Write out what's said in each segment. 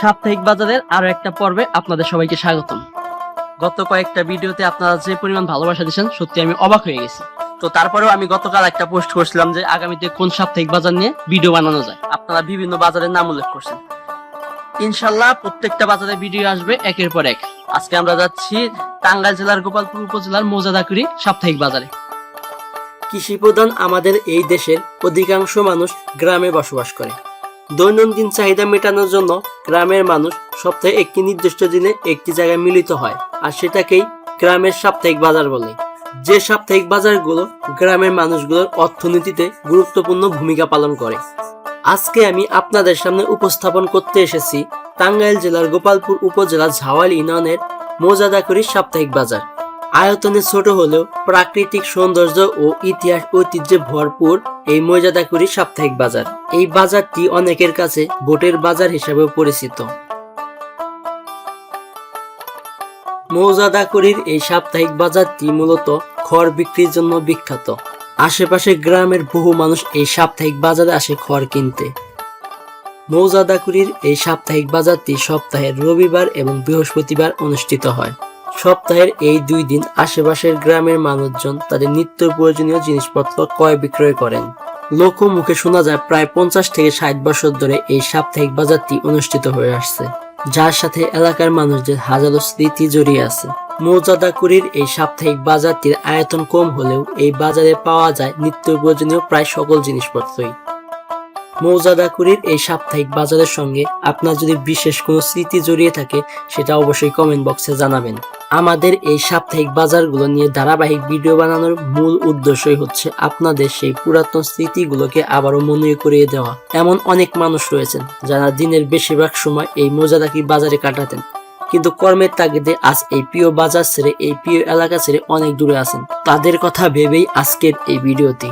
সাপ্তাহিক বাজারের আরও একটা পর্বে আপনাদের সবাইকে স্বাগতম। গত কয়েকটা ভিডিওতে আপনারা যে পরিমাণ ভালোবাসা দিয়েছেন, সত্যি আমি অবাক হয়ে গেছি। তো তারপরেও আমি গতকাল একটা পোস্ট করছিলাম যে আগামীতে কোন সাপ্তাহিক বাজার নিয়ে ভিডিও বানানো যায়। আপনারা বিভিন্ন বাজারের নাম উল্লেখ করছেন। ইনশাল্লাহ প্রত্যেকটা বাজারে ভিডিও আসবে একের পর এক। আজকে আমরা যাচ্ছি টাঙ্গাইল জেলার গোপালপুর উপজেলার মৌজাদাকুড়ি সাপ্তাহিক বাজারে। কৃষি প্রধান আমাদের এই দেশের অধিকাংশ মানুষ গ্রামে বসবাস করে। দৈনন্দিন চাহিদা মেটানোর জন্য গ্রামের মানুষ সপ্তাহে একটি নির্দিষ্ট দিনে একটি জায়গায় মিলিত হয়, আর সেটাকেই গ্রামের সাপ্তাহিক বাজার বলে। যে সাপ্তাহিক বাজারগুলো গ্রামের মানুষগুলোর অর্থনীতিতে গুরুত্বপূর্ণ ভূমিকা পালন করে। আজকে আমি আপনাদের সামনে উপস্থাপন করতে এসেছি টাঙ্গাইল জেলার গোপালপুর উপজেলা ঝাওয়াল ইউনিয়নের মৌজাদাকরি সাপ্তাহিক বাজার। আয়তনে ছোট হলেও প্রাকৃতিক সৌন্দর্য ও ইতিহাস ঐতিহ্যে ভরপুর এই মর্যাদাকুড়ি সাপ্তাহিক বাজার। এই বাজারটি অনেকের কাছে ভোটের বাজার হিসেবে পরিচিত। মৌজাদাকুড়ির এই সাপ্তাহিক বাজারটি মূলত খড় বিক্রির জন্য বিখ্যাত। আশেপাশে গ্রামের বহু মানুষ এই সাপ্তাহিক বাজারে আসে খড় কিনতে। মৌজাদাকুড়ির এই সাপ্তাহিক বাজারটি সপ্তাহের রবিবার এবং বৃহস্পতিবার অনুষ্ঠিত হয়। সপ্তাহের এই দুই দিন আশেপাশের গ্রামের মানুষজন তাদের নিত্য প্রয়োজনীয় জিনিসপত্র ক্রয় বিক্রয় করেন। লোকমুখে শোনা যায় প্রায় পঞ্চাশ থেকে ষাট বছর ধরে এই সাপ্তাহিক বাজারটি অনুষ্ঠিত হয়ে আসছে, যার সাথে এলাকার মানুষদের হাজারো স্মৃতি জড়িয়ে আছে। মৌজাদাকুড়ির এই সাপ্তাহিক বাজারটির আয়তন কম হলেও এই বাজারে পাওয়া যায় নিত্য প্রয়োজনীয় প্রায় সকল জিনিসপত্রই। মৌজাদাকুড়ির এই সাপ্তাহিক বাজারের সঙ্গে আপনার যদি বিশেষ কোনো স্মৃতি জড়িয়ে থাকে, সেটা অবশ্যই কমেন্ট বক্সে জানাবেন। আমাদের এই সাপ্তাহিক বাজারগুলো নিয়ে ধারাবাহিক ভিডিও বানানোর মূল উদ্দেশ্যই হচ্ছে আপনাদের সেই পুরাতন স্মৃতিগুলোকে আবারও মনে করিয়ে দেওয়া। এমন অনেক মানুষ রয়েছেন যারা দিনের বেশিরভাগ সময় এই মৌজাদাকি বাজারে কাটাতেন। কিন্তু কর্মের তাগিদে আজ এই প্রিয় বাজার ছেড়ে এই প্রিয় এলাকা ছেড়ে অনেক দূরে আছেন। তাদের কথা ভেবেই আজকের এই ভিডিওটি।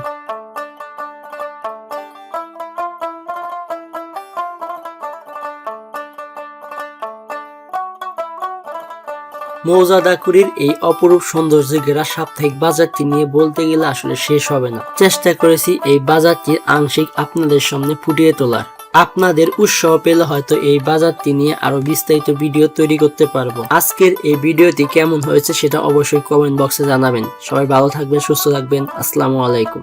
মৌজাদাকুড়ির এই অপরূপ সৌন্দর্য ঘেরা সাপ্তাহিক বাজারটি নিয়ে বলতে গেলে আসলে শেষ হবে না। চেষ্টা করেছি এই বাজারটির আংশিক আপনাদের সামনে ফুটিয়ে তোলার। আপনাদের উৎসাহ পেলে হয়তো এই বাজারটি নিয়ে আরও বিস্তারিত ভিডিও তৈরি করতে পারব। আজকের এই ভিডিওটি কেমন হয়েছে সেটা অবশ্যই কমেন্ট বক্সে জানাবেন। সবাই ভালো থাকবেন, সুস্থ থাকবেন। আসসালামু আলাইকুম।